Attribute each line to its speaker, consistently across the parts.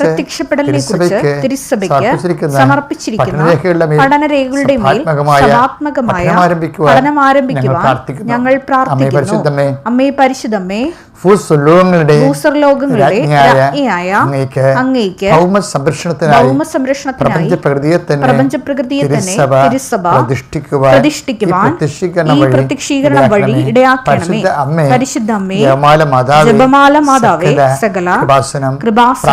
Speaker 1: പ്രത്യക്ഷപ്പെടലിനെ കുറിച്ച് തിരുസഭയ്ക്ക്
Speaker 2: സമർപ്പിച്ചിരിക്കുന്ന പഠനരേഖകളുടെ മേൽ സഭാത്മകമായ
Speaker 1: സഭാത്മകമായ
Speaker 2: പഠനം ആരംഭിക്കുവാൻ ഞങ്ങൾ പ്രാർത്ഥിക്കുന്നു. അമ്മേ
Speaker 1: പരിശുദ്ധമ്മേ
Speaker 2: ഭൂസ്വലോകങ്ങളുടെ
Speaker 1: ഭൂസ്വർലോകങ്ങളുടെ
Speaker 2: രാജ്ഞിയായ
Speaker 1: രാജ്ഞിയായ
Speaker 2: അങ്ങേക്ക്
Speaker 1: അങ്ങേക്ക്
Speaker 2: ഭൗമ സംരക്ഷണത്തിനായി പ്രപഞ്ച പ്രകൃതിയെ തന്നെ
Speaker 1: പ്രപഞ്ച പ്രകൃതിയെ തന്നെ
Speaker 2: തിരുസഭ
Speaker 1: തിരുസഭ
Speaker 2: പ്രതിഷ്ഠിക്കുവാൻ
Speaker 1: പ്രതിഷ്ഠിക്കുവാൻ
Speaker 2: ഈ പ്രത്യക്ഷീകരണം
Speaker 1: ഈ
Speaker 2: വഴി ഇടയാക്കണമേ. പരിശുദ്ധ അമ്മേ ജപമാല മാതാവേ സകല കൃപാസനം
Speaker 1: കൃപാസനം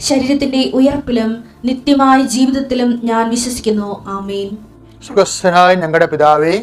Speaker 3: ശരീരത്തിന്റെ ഉയർപ്പിലും നിത്യമായ ജീവിതത്തിലും ഞാൻ വിശ്വസിക്കുന്നു. ആമേൻ.
Speaker 2: സുഖസ്ഥനായ ഞങ്ങളുടെ പിതാവേ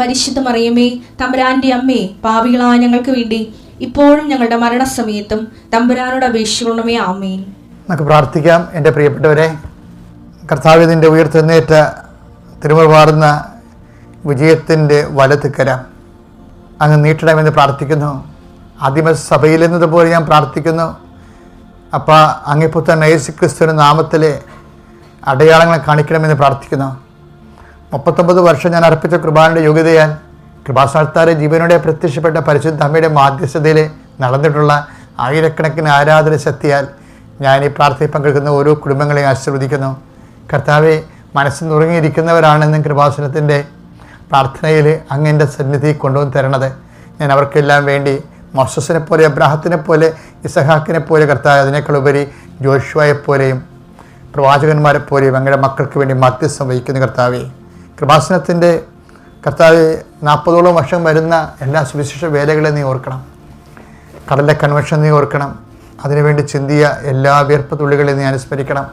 Speaker 3: പരിശുദ്ധ മറിയമേ തമ്പുരാന്റെ അമ്മേ പാപികളായ ഞങ്ങൾക്ക് വേണ്ടി ഇപ്പോഴും ഞങ്ങളുടെ മരണസമയത്തും തമ്പുരാനോട് അപേക്ഷിക്കണമേ ആമേൻ.
Speaker 2: നമുക്ക് പ്രാർത്ഥിക്കാം. എന്റെ പ്രിയപ്പെട്ടവരെ കർത്താവിതിന്റെ ഉയർത്തെന്നേറ്റ തിരുമുറുമാറുന്ന വിജയത്തിന്റെ വലത്ത് കരം അങ്ങ് നീട്ടണമെന്ന് പ്രാർത്ഥിക്കുന്നു. ആദിമസഭയിൽ എന്നതുപോലെ ഞാൻ പ്രാർത്ഥിക്കുന്നു. അപ്പോൾ അങ്ങിപ്പുത്തൻ യേശു ക്രിസ്തുവിന്റെ നാമത്തിലെ അടയാളങ്ങളെ കാണിക്കണമെന്ന് പ്രാർത്ഥിക്കുന്നു. മുപ്പത്തൊമ്പത് വർഷം ഞാൻ അർപ്പിച്ച കൃപാനയുടെ യോഗ്യതയാൽ കൃപാസ്ഥാനത്താരെ ജീവനോടെ പ്രത്യക്ഷപ്പെട്ട പരിശുദ്ധ അമ്മയുടെ മാധ്യസ്ഥതയിൽ നടന്നിട്ടുള്ള ആയിരക്കണക്കിന് ആരാധന ശക്തിയാൽ ഞാൻ ഈ പ്രാർത്ഥനയിൽ പങ്കെടുക്കുന്ന ഓരോ കുടുംബങ്ങളെയും ആശീർവദിക്കുന്നു. കർത്താവെ മനസ്സിൽ നുറങ്ങിയിരിക്കുന്നവരാണെന്നും കൃപാസനത്തിന്റെ പ്രാർത്ഥനയിൽ അങ്ങന്റെ സന്നിധി കൊണ്ടുവന്ന് തരണത്. ഞാൻ അവർക്കെല്ലാം വേണ്ടി മൊസസിനെ പോലെ അബ്രാഹത്തിനെ പോലെ ഇസഹാക്കിനെ പോലെ കർത്താവ് അതിനേക്കാൾ ഉപരി ജോഷുവയെ പോലെയും പ്രവാചകന്മാരെ പോലെയും അങ്ങയുടെ മക്കൾക്ക് വേണ്ടി മധ്യസ്ഥം വഹിക്കുന്ന കർത്താവെ. കൃപാസനത്തിന്റെ കർത്താവ് നാൽപ്പതോളം വർഷം വരുന്ന എല്ലാ സുവിശേഷ വേലകളെ നീ ഓർക്കണം. കടലിലെ കൺവെൻഷൻ നീ ഓർക്കണം. അതിനുവേണ്ടി ചിന്തിയ എല്ലാ വ്യർപ്പ തുള്ളികളെ നീ അനുസ്മരിക്കണം.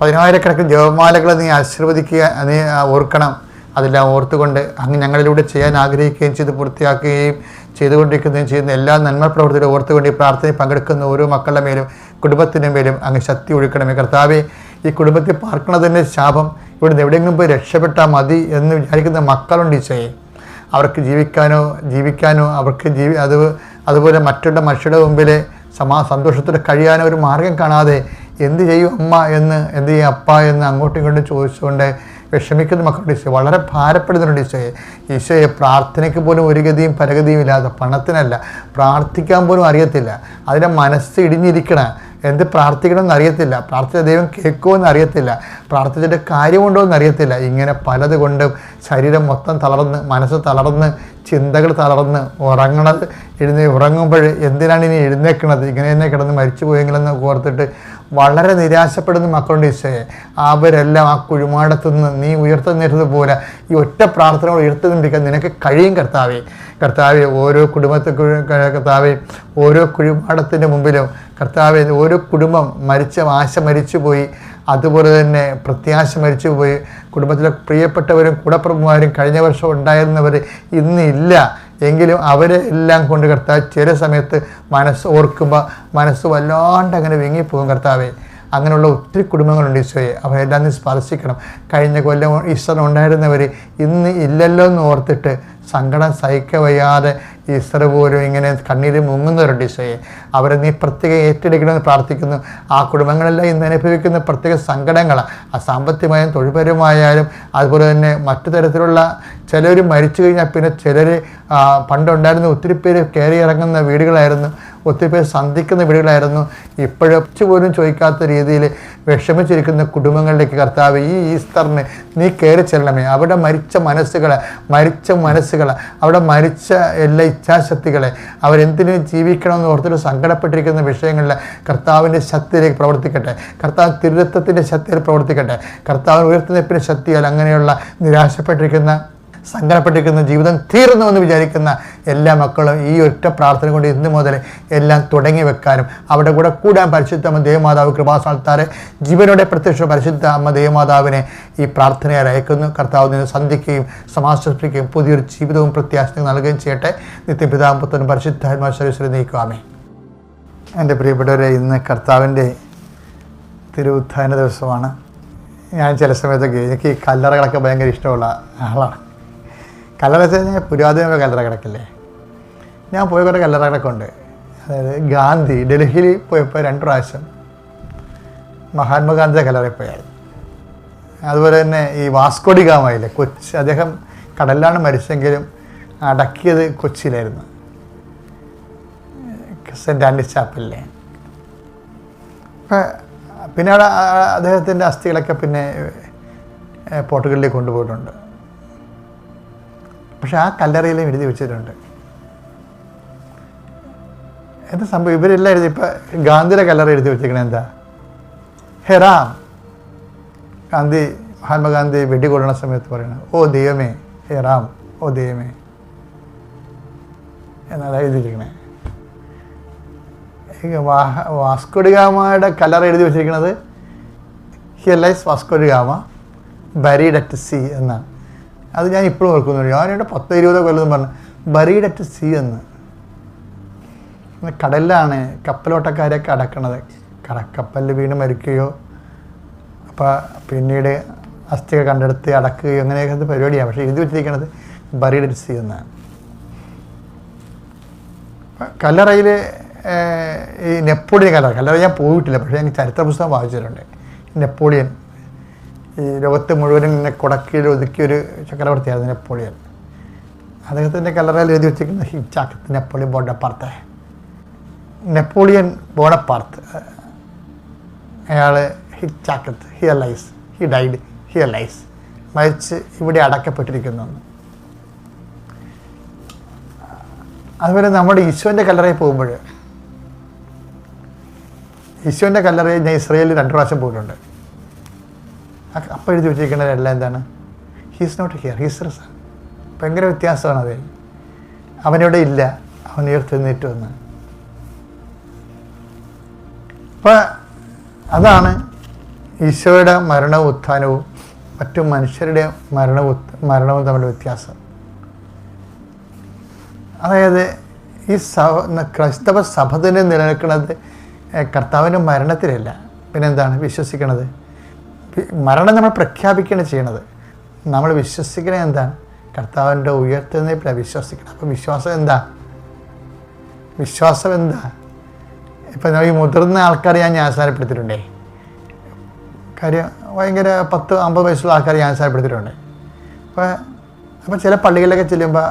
Speaker 2: പതിനായിരക്കണക്കിന് ജപമാലകളെ നീ ആശീർവദിക്കുക നീ ഓർക്കണം. അതെല്ലാം ഓർത്തുകൊണ്ട് അങ്ങ് ഞങ്ങളിലൂടെ ചെയ്യാൻ ആഗ്രഹിക്കുകയും ചെയ്ത് പൂർത്തിയാക്കുകയും ചെയ്തുകൊണ്ടിരിക്കുന്നതും ചെയ്യുന്ന എല്ലാ നന്മ പ്രവർത്തികളും ഓർത്തുകൊണ്ട് ഈ പ്രാർത്ഥനയിൽ പങ്കെടുക്കുന്ന ഓരോ മക്കളുടെ മേലും കുടുംബത്തിന്റെ മേലും അങ്ങ് ശക്തി ഒഴുക്കണമേ. കർത്താവെ ഈ കുടുംബത്തിൽ പാർക്കണതിന്റെ ശാപം ഇവിടുന്ന് എവിടെയെങ്കിലും പോയി രക്ഷപ്പെട്ടാൽ മതി എന്ന് വിചാരിക്കുന്ന മക്കളുണ്ട് ഈശോയെ. അവർക്ക് ജീവിക്കാനോ ജീവിക്കാനോ അവർക്ക് ജീവി അത് അതുപോലെ മറ്റുള്ള മനുഷ്യരുടെ മുമ്പിൽ സമാ സന്തോഷത്തോടെ കഴിയാനോ ഒരു മാർഗം കാണാതെ എന്ത് ചെയ്യും അമ്മ എന്ന് എന്ത് ചെയ്യും അപ്പ എന്ന് അങ്ങോട്ടും ഇങ്ങോട്ടും ചോദിച്ചുകൊണ്ട് വിഷമിക്കുന്ന മക്കളുടെ ഈശോ വളരെ ഭാരപ്പെടുന്നുണ്ട് ഈശോയെ. ഈശോയെ പ്രാർത്ഥനയ്ക്ക് പോലും ഒരു ഗതിയും പരഗതിയും ഇല്ലാതെ പണത്തിനല്ല പ്രാർത്ഥിക്കാൻ പോലും അറിയത്തില്ല. അതിന്റെ മനസ്സ് ഇടിഞ്ഞിരിക്കണ എന്ത് പ്രാർത്ഥിക്കണം അറിയത്തില്ല. പ്രാർത്ഥിച്ച ദൈവം കേൾക്കുമോ എന്ന് അറിയത്തില്ല. പ്രാർത്ഥിച്ചിട്ട് കാര്യമുണ്ടോ എന്ന് അറിയത്തില്ല. ഇങ്ങനെ പലത് കൊണ്ടും ശരീരം മൊത്തം തളർന്ന് മനസ്സ് തളർന്ന് ചിന്തകൾ തളർന്ന് ഉറങ്ങണത് എഴുന്നേ ഉറങ്ങുമ്പോൾ എന്തിനാണ് ഇനി എഴുന്നേക്കണത് ഇങ്ങനെ തന്നെ കിടന്ന് മരിച്ചു പോയെങ്കിലെന്ന് ഓർത്തിട്ട് വളരെ നിരാശപ്പെടുന്ന മക്കളുണ്ട് ഈശോയെ. അവരെല്ലാം ആ കുഴിമാടത്തു നിന്ന് നീ ഉയർത്തുന്നിരുന്നത് പോലെ ഈ ഒറ്റ പ്രാർത്ഥന ഉയർത്തുന്നുണ്ടിരിക്കാൻ നിനക്ക് കഴിയും കർത്താവെ. കർത്താവെ ഓരോ കുടുംബത്തെ കർത്താവെ ഓരോ കുഴിമാടത്തിന്റെ മുമ്പിലും കർത്താവെ ഓരോ കുടുംബം മരിച്ച ആശ മരിച്ചുപോയി അതുപോലെ തന്നെ പ്രത്യാശ മരിച്ചു പോയി കുടുംബത്തിലെ പ്രിയപ്പെട്ടവരും കൂടപ്രഭുമാരും കഴിഞ്ഞ വർഷം ഉണ്ടായിരുന്നവർ ഇന്ന് ഇല്ല എങ്കിലും അവരെ എല്ലാം കൊണ്ട് കർത്താവ് ചില സമയത്ത് മനസ്സ് ഓർക്കുമ്പോൾ മനസ്സ് വല്ലാണ്ട് അങ്ങനെ വിങ്ങിപ്പോകും കർത്താവെ. അങ്ങനെയുള്ള ഒത്തിരി കുടുംബങ്ങളുണ്ട് ഈശോയെ. അവരെല്ലാം നീ സ്പർശിക്കണം. കഴിഞ്ഞ കൊല്ലം ഈശ്വരൻ ഉണ്ടായിരുന്നവർ ഇന്ന് ഇല്ലല്ലോ എന്ന് ഓർത്തിട്ട് സങ്കടം സഹിക്ക വയ്യാതെ ഈശ്വര പോലും ഇങ്ങനെ കണ്ണീര് മുങ്ങുന്നവരുണ്ട് ഈശോയെ അവരെ നീ പ്രത്യേകം ഏറ്റെടുക്കണമെന്ന് പ്രാർത്ഥിക്കുന്നു. ആ കുടുംബങ്ങളെല്ലാം ഇന്ന് അനുഭവിക്കുന്ന പ്രത്യേക സങ്കടങ്ങൾ ആ സാമ്പത്തികമായും തൊഴിൽപരമായാലും അതുപോലെ തന്നെ മറ്റു തരത്തിലുള്ള ചിലർ മരിച്ചു കഴിഞ്ഞാൽ പിന്നെ ചിലർ പണ്ടുണ്ടായിരുന്ന ഒത്തിരി പേര് കയറി ഇറങ്ങുന്ന വീടുകളായിരുന്നു. ഒത്തിരി പേര് സന്ധിക്കുന്ന വീടുകളായിരുന്നു. ഇപ്പോഴൊച്ചു പോലും ചോദിക്കാത്ത രീതിയിൽ വിഷമിച്ചിരിക്കുന്ന കുടുംബങ്ങളിലേക്ക് കർത്താവ് ഈ ഈസ്റ്ററിന് നീ കയറി ചെല്ലണമേ. അവിടെ മരിച്ച മനസ്സുകളെ മരിച്ച മനസ്സുകളെ അവിടെ മരിച്ച എല്ലാ ഇച്ഛാശക്തികളെ അവരെന്തിനു ജീവിക്കണമെന്ന് ഓർത്തിട്ട് സങ്കടപ്പെട്ടിരിക്കുന്ന വിഷയങ്ങളിൽ കർത്താവിന്റെ ശക്തിയിലേക്ക് പ്രവർത്തിക്കട്ടെ. കർത്താവ് തിരുത്തത്തിന്റെ ശക്തിയിൽ പ്രവർത്തിക്കട്ടെ. കർത്താവ് ഉയർത്തുന്നപ്പിന്റെ ശക്തിയാൽ അങ്ങനെയുള്ള നിരാശപ്പെട്ടിരിക്കുന്ന സങ്കടപ്പെട്ടിരിക്കുന്ന ജീവിതം തീർന്നു എന്ന് വിചാരിക്കുന്ന എല്ലാ മക്കളും ഈ ഒറ്റ പ്രാർത്ഥന കൊണ്ട് ഇന്ന് മുതൽ എല്ലാം തുടങ്ങി വെക്കാനും അവിടെ കൂടെ കൂടാൻ പരിശുദ്ധ അമ്മ ദേവമാതാവ് കൃപാസ്ഥാനത്താരെ ജീവനോടെ പ്രത്യക്ഷ പരിശുദ്ധ അമ്മ ദേവമാതാവിനെ ഈ പ്രാർത്ഥനയാൽ അയക്കുന്നു. കർത്താവ് നിന്ന് സന്ധിക്കുകയും സമാശ്വസിപ്പിക്കുകയും പുതിയൊരു ജീവിതവും പ്രത്യാശയും നൽകുകയും ചെയ്യട്ടെ. നിത്യപിതാവും പരിശുദ്ധ പരിശുദ്ധാത്മാശ്വരീശ്വരി നീക്കുവാമേ എന്റെ പ്രിയപ്പെട്ടവരെ ഇന്ന് കർത്താവിന്റെ തിരുവുത്ഥാന ദിവസമാണ്. ഞാൻ ചില സമയത്തൊക്കെ എനിക്ക് ഈ കല്ലറകളൊക്കെ ഭയങ്കര ഇഷ്ടമുള്ള ആളാണ്. കല്ലറ വെച്ച് കഴിഞ്ഞാൽ പുരാതന കല്ലറ കിടക്കില്ലേ? ഞാൻ പോയ കുറേ കല്ലറ ഉണ്ട് അതായത് ഗാന്ധി ഡൽഹിയിൽ പോയപ്പോൾ രണ്ട് പ്രാവശ്യം മഹാത്മാഗാന്ധിയുടെ കല്ലറയിൽ പോയായിരുന്നു അതുപോലെ തന്നെ ഈ വാസ്കോഡി ഗാമയിലെ കൊച്ചി അദ്ദേഹം കടലിലാണ് മരിച്ചെങ്കിലും അടക്കിയത് കൊച്ചിയിലായിരുന്നു. സെന്റ് ആൻഡീസ് ചാപ്പലിലെ. പിന്നെ അദ്ദേഹത്തിന്റെ അസ്ഥികളൊക്കെ പിന്നെ പോർട്ടുഗലിലേക്ക് കൊണ്ടുപോയിട്ടുണ്ട്. പക്ഷെ ആ കല്ലറയിലും എഴുതി വെച്ചിട്ടുണ്ട്. എന്താ സംഭവം? ഇവരെല്ലാം എഴുതി ഇപ്പം ഗാന്ധിയുടെ കല്ലറ എഴുതി വെച്ചിരിക്കണേ എന്താ? ഹെറാം ഗാന്ധി മഹാത്മാഗാന്ധി വെടികൊള്ളണ സമയത്ത് പറയണം ഓ ദൈവമേ ഹെറാം ഓ ദൈവമേ. എന്നാണ് എഴുതിയിരിക്കണേ വാസ്കോഡിഗാമയുടെ കലർ എഴുതി വെച്ചിരിക്കുന്നത് here lies Vasco da Gama buried at sea എന്നാണ്. അത് ഞാൻ ഇപ്പോഴും ഓർക്കുന്നുണ്ട് ഞാനിവിടെ പത്ത് ഇരുപത് കൊല്ലം പറഞ്ഞു ബറീഡ് അറ്റ് സി എന്ന്. കടലിലാണ് കപ്പലോട്ടക്കാരെയൊക്കെ അടക്കണത്. കടക്കപ്പലിൽ കപ്പലിൽ വീണ് മരിക്കുകയോ അപ്പോൾ പിന്നീട് അസ്ഥികൾ കണ്ടെടുത്ത് അടക്കുകയോ അങ്ങനെയൊക്കെ പരിപാടിയാണ് പക്ഷേ എഴുതി വെച്ചിരിക്കുന്നത് ബറീഡ് അറ്റ് സി എന്നാണ്. കല്ലറയിൽ ഈ നെപ്പോളിയൻ കല്ലറ. കല്ലറ ഞാൻ പോയിട്ടില്ല പക്ഷേ ഞാൻ ചരിത്ര പുസ്തകം വായിച്ചിട്ടുണ്ട് നെപ്പോളിയൻ. ഈ ലോകത്ത് മുഴുവനും ഇങ്ങനെ കുടക്കീഴിൽ ഒതുക്കിയൊരു ചക്രവർത്തിയായിരുന്നു നെപ്പോളിയൻ. അദ്ദേഹത്തിന്റെ കല്ലറയിൽ എഴുതി വെച്ചിരിക്കുന്ന ഹിച്ചാക്കത്ത് നെപ്പോളിയൻ ബോണപ്പാർത്ത്. നെപ്പോളിയൻ ബോണപ്പാർത്ത് അയാൾ ഹിച്ചാക്കത്ത് here lies he died here lies മരിച്ച് ഇവിടെ അടക്കപ്പെട്ടിരിക്കുന്നു. അതുപോലെ നമ്മുടെ ഈശോന്റെ കല്ലറയിൽ പോകുമ്പോൾ ഈശോന്റെ കല്ലറയിൽ ഞാൻ ഇസ്രയേലിൽ രണ്ട് പ്രാവശ്യം പോയിട്ടുണ്ട്. അപ്പോൾ എഴുതി വെച്ചിരിക്കുന്നതെല്ലാം എന്താണ്? He's not here he's risen ഭയങ്കര വ്യത്യാസമാണ് അത്. അവനിവിടെ ഇല്ല. അവൻ ഉയർത്തെഴുന്നേറ്റ് വന്ന്. അപ്പം അതാണ് ഈശോയുടെ മരണവും ഉത്ഥാനവും മറ്റു മനുഷ്യരുടെ മരണവും മരണവും തമ്മിൽ വ്യത്യാസം. അതായത് ഈ സഭ ക്രൈസ്തവ സഭ തന്നെ നിലനിൽക്കുന്നത് കർത്താവിന്റെ മരണത്തിലല്ല. പിന്നെന്താണ്? വിശ്വസിക്കണത്. മരണം നമ്മൾ പ്രഖ്യാപിക്കുകയാണ് ചെയ്യണത്. നമ്മൾ വിശ്വസിക്കണേ എന്താണ് കർത്താവിന്റെ ഉയർത്തുന്നതിലാണ് വിശ്വസിക്കണം അപ്പോൾ വിശ്വാസം എന്താ? വിശ്വാസം എന്താ? ഇപ്പം ഈ മുതിർന്ന ആൾക്കാർ ഞാൻ ആസാരപ്പെടുത്തിയിട്ടുണ്ടേ കാര്യം ഭയങ്കര പത്ത് അമ്പത് വയസ്സുള്ള ആൾക്കാരെ ന്യാസാരപ്പെടുത്തിയിട്ടുണ്ട് അപ്പോൾ അപ്പോൾ ചില പള്ളികളിലൊക്കെ ചെല്ലുമ്പോൾ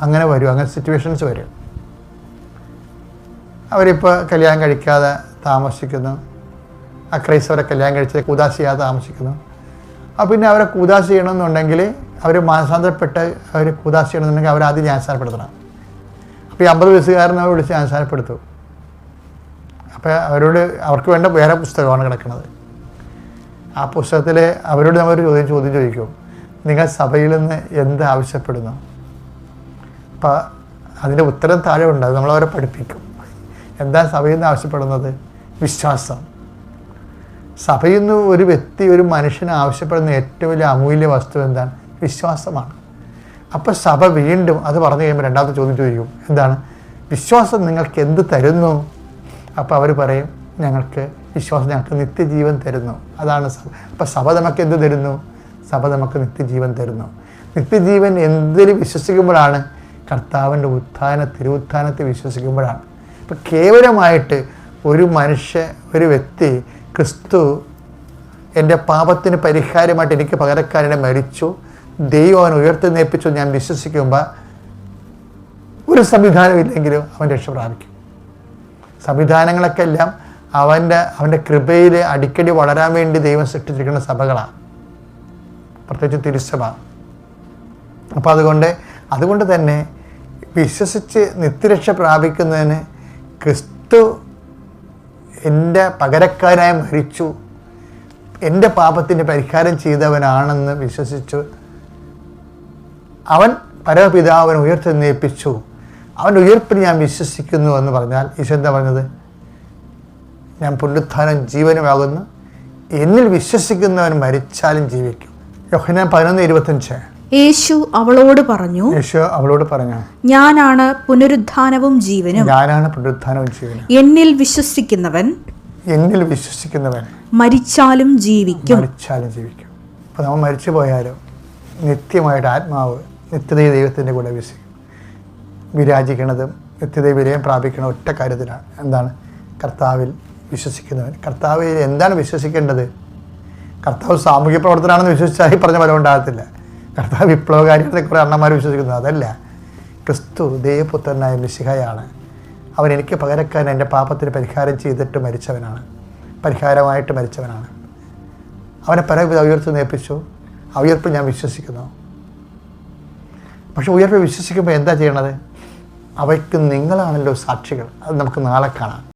Speaker 2: അങ്ങനെ വരും. അങ്ങനെ സിറ്റുവേഷൻസ് വരും. അവരിപ്പോൾ കല്യാണം കഴിക്കാതെ താമസിക്കുന്നു. അക്രൈസ്തവരെ കല്യാണം കഴിച്ച് കൂതാശ ചെയ്യാതെ താമസിക്കുന്നു. അപ്പോൾ പിന്നെ അവരെ കൂതാശ ചെയ്യണമെന്നുണ്ടെങ്കിൽ അവർ മാനസാന്തരപ്പെട്ട് അവർ കൂതാശ ചെയ്യണമെന്നുണ്ടെങ്കിൽ അവർ ആദ്യം അപ്പോൾ ഈ അമ്പത് വയസ്സുകാരനെ അവർ വിളിച്ച് ന്യാസാരപ്പെടുത്തും അപ്പോൾ അവരോട് അവർക്ക് വേണ്ട വേറെ പുസ്തകമാണ് കിടക്കുന്നത്. ആ പുസ്തകത്തിൽ അവരോട് നമ്മൾ ചോദ്യം ചോദ്യം ചോദിക്കും. നിങ്ങൾ സഭയിൽ നിന്ന് എന്ത് ആവശ്യപ്പെടുന്നു? അപ്പോൾ അതിന്റെ ഉത്തരം താഴെ ഉണ്ട് അത് നമ്മളവരെ പഠിപ്പിക്കും. എന്താ സഭയിൽ നിന്ന് ആവശ്യപ്പെടുന്നത്? വിശ്വാസം. സഭയിൽ നിന്ന് ഒരു വ്യക്തി ഒരു മനുഷ്യന് ആവശ്യപ്പെടുന്ന ഏറ്റവും വലിയ അമൂല്യ വസ്തു എന്താണ്? വിശ്വാസമാണ്. അപ്പോൾ സഭ വീണ്ടും അത് പറഞ്ഞു കഴിയുമ്പോൾ രണ്ടാമത്തെ ചോദ്യം ചോദിക്കും. എന്താണ്? വിശ്വാസം നിങ്ങൾക്ക് എന്ത് തരുന്നു? അപ്പോൾ അവർ പറയും ഞങ്ങൾക്ക് വിശ്വാസം ഞങ്ങൾക്ക് നിത്യജീവൻ തരുന്നു. അതാണ് സഭ. അപ്പോൾ സഭ നമുക്ക് എന്ത് തരുന്നു? സഭ നമുക്ക് നിത്യജീവൻ തരുന്നു. നിത്യജീവൻ എന്തിൽ വിശ്വസിക്കുമ്പോഴാണ്? കർത്താവിന്റെ ഉത്ഥാന തിരുവുത്ഥാനത്തെ വിശ്വസിക്കുമ്പോഴാണ്. ഇപ്പം കേവലമായിട്ട് ഒരു മനുഷ്യ ഒരു വ്യക്തി ക്രിസ്തു എന്റെ പാപത്തിന് പരിഹാരമായിട്ട് എനിക്ക് പകരക്കാരനെ മരിച്ചു. ദൈവം അവൻ ഉയർത്തെന്നേൽപ്പിച്ചു ഞാൻ വിശ്വസിക്കുമ്പോൾ ഒരു സംവിധാനമില്ലെങ്കിലും അവൻ രക്ഷ പ്രാപിക്കും. സംവിധാനങ്ങളൊക്കെ എല്ലാം അവന്റെ അവന്റെ കൃപയിൽ അടിക്കടി വളരാൻ വേണ്ടി ദൈവം സൃഷ്ടിച്ചിരിക്കുന്ന സഭകളാണ്. പ്രത്യേകിച്ച് തിരുസഭ. അപ്പോൾ അതുകൊണ്ട് അതുകൊണ്ട് തന്നെ വിശ്വസിച്ച് നിത്യരക്ഷ പ്രാപിക്കുന്നതിന് ക്രിസ്തു എന്റെ പകരക്കാരായി മരിച്ചു. എന്റെ പാപത്തിന് പരിഹാരം ചെയ്തവനാണെന്ന് വിശ്വസിച്ചു. അവൻ പരമപിതാവിനെ ഉയർത്തെന്നേൽപ്പിച്ചു അവന്റെ ഉയർപ്പിന് ഞാൻ വിശ്വസിക്കുന്നു എന്ന് പറഞ്ഞാൽ ഈശോ എന്താ പറഞ്ഞത്? ഞാൻ പുനരുത്ഥാനം ജീവനുമാകുന്നു. എന്നിൽ വിശ്വസിക്കുന്നവൻ മരിച്ചാലും ജീവിക്കും. യോഹന പതിനൊന്ന് ഇരുപത്തഞ്ച്
Speaker 1: യേശു അവളോട് പറഞ്ഞു
Speaker 2: യേശു അവളോട് പറഞ്ഞു
Speaker 1: ഞാനാണ് പുനരുദ്ധാനവും ജീവനും.
Speaker 2: ഞാനാണ് പുനരുദ്ധാനവും ജീവനും.
Speaker 1: എന്നിൽ വിശ്വസിക്കുന്നവൻ
Speaker 2: എന്നിൽ വിശ്വസിക്കുന്നവൻ
Speaker 1: മരിച്ചാലും ജീവിക്കും.
Speaker 2: മരിച്ചാലും ജീവിക്കും. അപ്പോൾ നമ്മൾ മരിച്ചു പോയാലും നിത്യമായിട്ട് ആത്മാവ് നിത്യതയെ ദൈവത്തിന്റെ കൂടെ വിശ്വസിക്കും. വിരാജിക്കണതും നിത്യതയെ വിലയം പ്രാപിക്കണ ഒറ്റ കാര്യത്തിലാണ്. എന്താണ്? കർത്താവിൽ വിശ്വസിക്കുന്നവൻ. കർത്താവിൽ എന്താണ് വിശ്വസിക്കേണ്ടത്? കർത്താവ് സാമൂഹ്യ പ്രവർത്തനമാണെന്ന് വിശ്വസിച്ചാൽ ഈ പറഞ്ഞ ഫലം ഉണ്ടാകത്തില്ല. കർത്താവ് വിപ്ലവകാരികളെ കുറേ അണ്ണന്മാർ വിശ്വസിക്കുന്നത് അതല്ല. ക്രിസ്തു ദേവപുത്രനായ മിശിഹയാണ്. അവൻ എനിക്ക് പകരക്കാൻ എന്റെ പാപത്തിന് പരിഹാരം ചെയ്തിട്ട് മരിച്ചവനാണ്. പരിഹാരമായിട്ട് മരിച്ചവനാണ്. അവനെ പരവിധ ഉയർത്ത് നേപ്പിച്ചു. ആ ഉയർപ്പിൽ ഞാൻ വിശ്വസിക്കുന്നു. പക്ഷെ ഉയർപ്പ് വിശ്വസിക്കുമ്പോൾ എന്താ ചെയ്യണത്? അവയ്ക്ക് നിങ്ങളാണല്ലോ സാക്ഷികൾ. അത് നമുക്ക് നാളെ കാണാം.